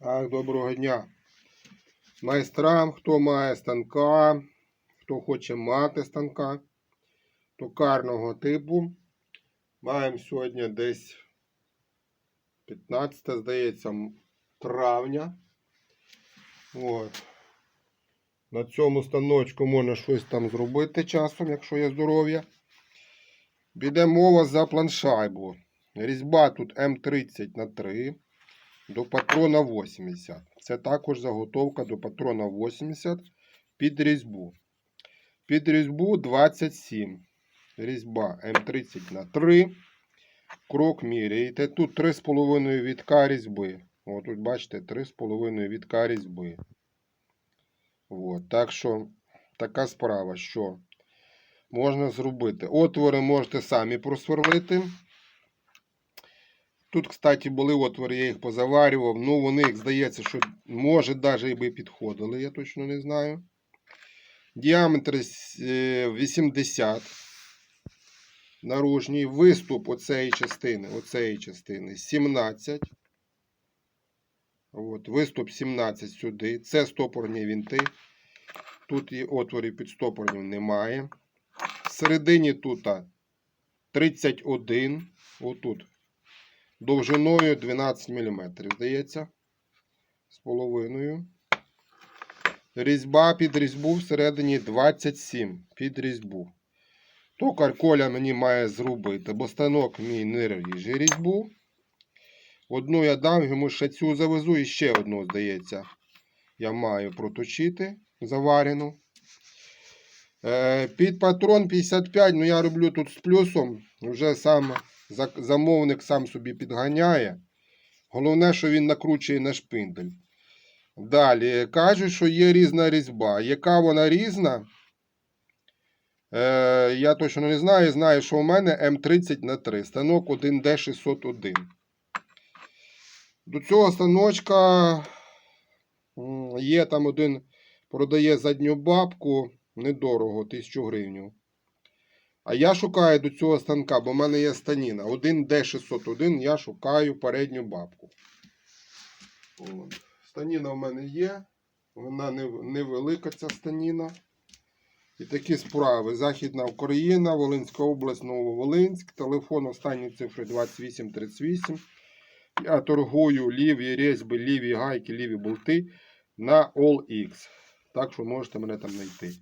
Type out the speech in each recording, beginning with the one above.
Так, доброго дня. Майстрам, хто має станка, хто хоче мати станка токарного типу. Маємо сьогодні десь 15, здається, травня. От. На цьому станочку можна щось там зробити часом, якщо є здоров'я. Піде мова за планшайбу. Різьба тут М30 на 3 до патрона 80. Це також заготовка до патрона 80 під різьбу. Під різьбу 27. Різьба М30 на 3. Крок міряєте. Тут 3,5 вітка різьби. О, тут бачите, 3,5 вітка різьби. От, так що така справа, що можна зробити. Отвори можете самі просверлити. Тут, кстати, були отвори, я їх позаварював. Ну, вони, здається, що може навіть і би підходили, я точно не знаю. Діаметр е, 80. Наружній виступ оцеї частини, оцеї частини 17. От, виступ 17 сюди. Це стопорні вінти. Тут і отворів під стопорнів немає. Всередині тут 31. Отут довжиною 12 мм, здається. З половиною. Різьба під різьбу всередині 27 під різьбу. Токар Коля мені має зробити, бо станок мій не ріже різьбу. Одну я дам, йому ще цю завезу і ще одну, здається. Я маю проточити заварену. Е, під патрон 55, ну я роблю тут з плюсом. Вже сам замовник сам собі підганяє. Головне, що він накручує на шпиндель. Далі кажуть, що є різна різьба. Яка вона різна? Е, я точно не знаю. Знаю, що у мене М30 на 3. Станок 1D601. До цього станочка є там один, продає задню бабку недорого, 1000 гривень. А я шукаю до цього станка, бо в мене є станіна. 1D601, я шукаю передню бабку. От. Станіна в мене є. Вона невелика ця станіна. І такі справи. Західна Україна, Волинська область, Нововолинськ. Телефон останні цифри 2838. Я торгую ліві різьби, ліві гайки, ліві болти на OLX. Так що можете мене там знайти.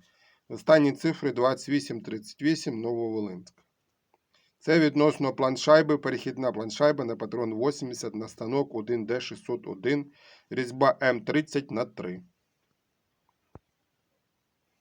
Останні цифри 2838 Нововолинськ. Це відносно планшайби, перехідна планшайба на патрон 80 на станок 1D601, різьба М30 на 3.